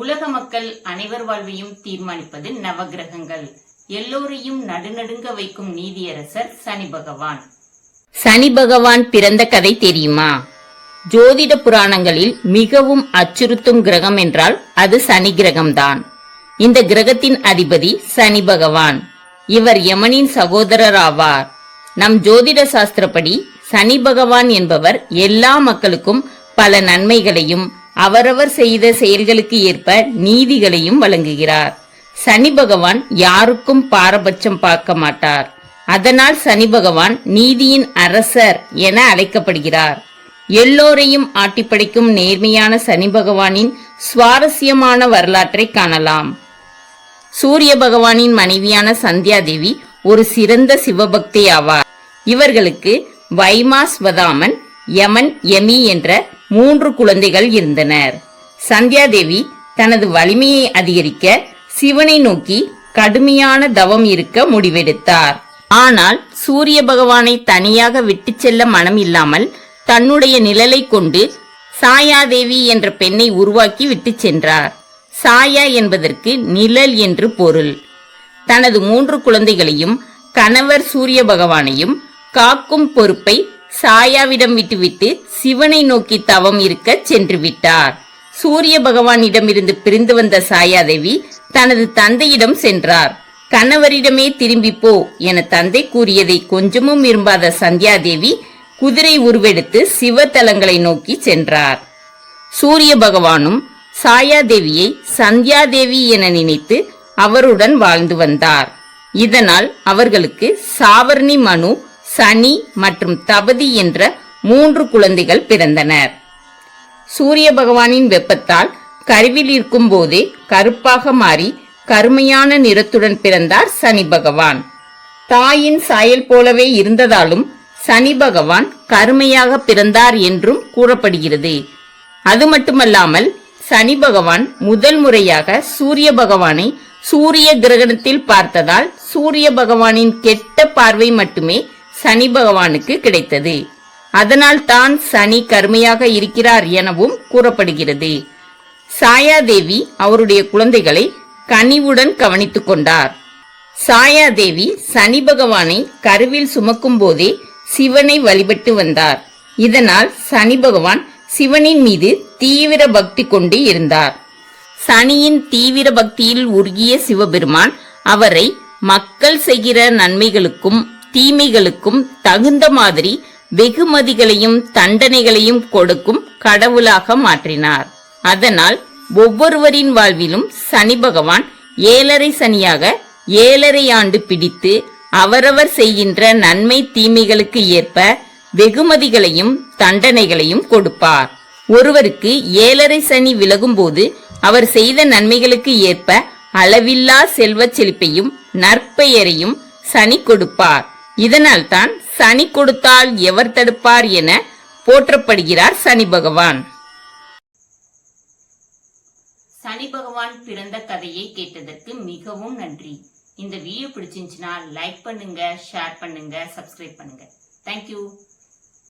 உலக மக்கள் அனைவர் வாழ்வையும் தீர்மானிப்பது நவகிரகங்கள். எல்லோரையும் நடுநடுங்க வைக்கும் நீதியரசர் சனி பகவான். சனி பகவான் பிறந்த கதை தெரியுமா? ஜோதிட புராணங்களில் மிகவும் அச்சுறுத்தும் கிரகம் என்றால் அது சனி கிரகம்தான். இந்த கிரகத்தின் அதிபதி சனி பகவான். இவர் யமனின் சகோதரர் ஆவார் நம் ஜோதிட சாஸ்திரப்படி சனி பகவான் என்பவர் எல்லா மக்களுக்கும் பல நன்மைகளையும் அவரவர் செய்த செயல்களுக்கு ஏற்ப நீதிகளையும் வழங்குகிறார். சனி பகவான் யாருக்கும் பாரபட்சம் பார்க்க மாட்டார். அதனால் சனி பகவான் நீதியின் அரசர் என அழைக்கப்படுகிறார். எல்லோரையும் ஆட்டிப்படைக்கும் நேர்மையான சனி பகவானின் சுவாரஸ்யமான வரலாற்றை காணலாம். சூரிய பகவானின் மனைவியான சந்தியா தேவி ஒரு சிறந்த சிவபக்தி ஆவார். இவர்களுக்கு வைமாஸ்வதாமன் யமன் யமி என்ற மூன்று குழந்தைகள் இருந்தனர். சந்தியா தேவி தனது வலிமையை அதிகரிக்க சிவனை நோக்கி கடுமையான தவம் இருக்க முடிவெடுத்தார். ஆனால் சூரிய பகவானை தனியாக விட்டுச் செல்ல மனம் இல்லாமல் தன்னுடைய நிழலை கொண்டு சாயாதேவி என்ற பெண்ணை உருவாக்கி விட்டுச் சென்றார். சாயா என்பதற்கு நிழல் என்று பொருள். தனது மூன்று குழந்தைகளையும் கணவர் சூரிய பகவானையும் காக்கும் பொறுப்பை சாயாவிடம் விட்டுவிட்டு சிவனை நோக்கி தவம் இருக்க சென்று விட்டார். சூரிய பகவானிடமிருந்து பிரிந்து வந்த சாயாதேவி தனது தந்தையிடம் சென்றார். கணவரிடமே திரும்பி போ என தந்தை கூறியதை கொஞ்சமும் விரும்பாத சந்தியாதேவி குதிரை உருவெடுத்து சிவத்தலங்களை நோக்கி சென்றார். சூரிய பகவானும் சாயாதேவியை சந்தியாதேவி என நினைத்து அவருடன் வாழ்ந்து வந்தார். இதனால் அவர்களுக்கு சாவர்ணி மனு சனி மற்றும் தபதி என்ற மூன்று குழந்தைகள் பிறந்தனர். சூரிய பகவானின் வெப்பத்தால் கருவில் இருக்கும் போதே கருப்பாக மாறி கருமையான நிறத்துடன் பிறந்தார் சனி பகவான். தாயின் சாயல் போலவே இருந்ததாலும் சனி பகவான் கருமையாக பிறந்தார் என்றும் கூறப்படுகிறது. அது மட்டுமல்லாமல் சனி பகவான் முதல் முறையாக சூரிய பகவானை சூரிய கிரகணத்தில் பார்த்ததால் சூரிய பகவானின் கெட்ட பார்வை மட்டுமே சனி பகவானுக்கு கிடைத்தது. அதனால் தான் சனி கருமையாக இருக்கிறார் எனவும் கூறப்படுகிறது. சாயாதேவி அவருடைய குழந்தைகளை கனிவுடன் கவனித்துக் கொண்டார். சாயாதேவி சனி பகவானை கருவில் சுமக்கும் போதே சிவனை வழிபட்டு வந்தார். இதனால் சனி பகவான் சிவனின் மீது தீவிர பக்தி கொண்டு இருந்தார். சனியின் தீவிர பக்தியில் உருகிய சிவபெருமான் அவரை மக்கள் செய்கிற நன்மைகளுக்கும் தீமைகளுக்கும் தகுந்த மாதிரி வெகுமதிகளையும் தண்டனைகளையும் கொடுக்கும் கடவுளாக மாற்றினார். அதனால் ஒவ்வொருவரின் வாழ்விலும் சனி பகவான் ஏழரை சனியாக ஏழரை ஆண்டு பிடித்து அவரவர் செய்கின்ற நன்மை தீமைகளுக்கு ஏற்ப வெகுமதிகளையும் தண்டனைகளையும் கொடுப்பார். ஒருவருக்கு ஏழரை சனி விலகும்போது அவர் செய்த நன்மைகளுக்கு ஏற்ப அளவில்லா செல்வச் செழிப்பையும் நற்பெயரையும் சனி கொடுப்பார். இதனால்தான் சனி கொடுத்தால் எவர் தடுப்பார் என போற்றப்படுகிறார் சனி பகவான். சனி பகவான் பிறந்த கதையை கேட்டதற்கு மிகவும் நன்றி. இந்த வீடியோ பிடிச்சிருந்துச்சுன்னா லைக் பண்ணுங்க ஷேர் பண்ணுங்க சப்ஸ்கிரைப் பண்ணுங்க. தேங்க்யூ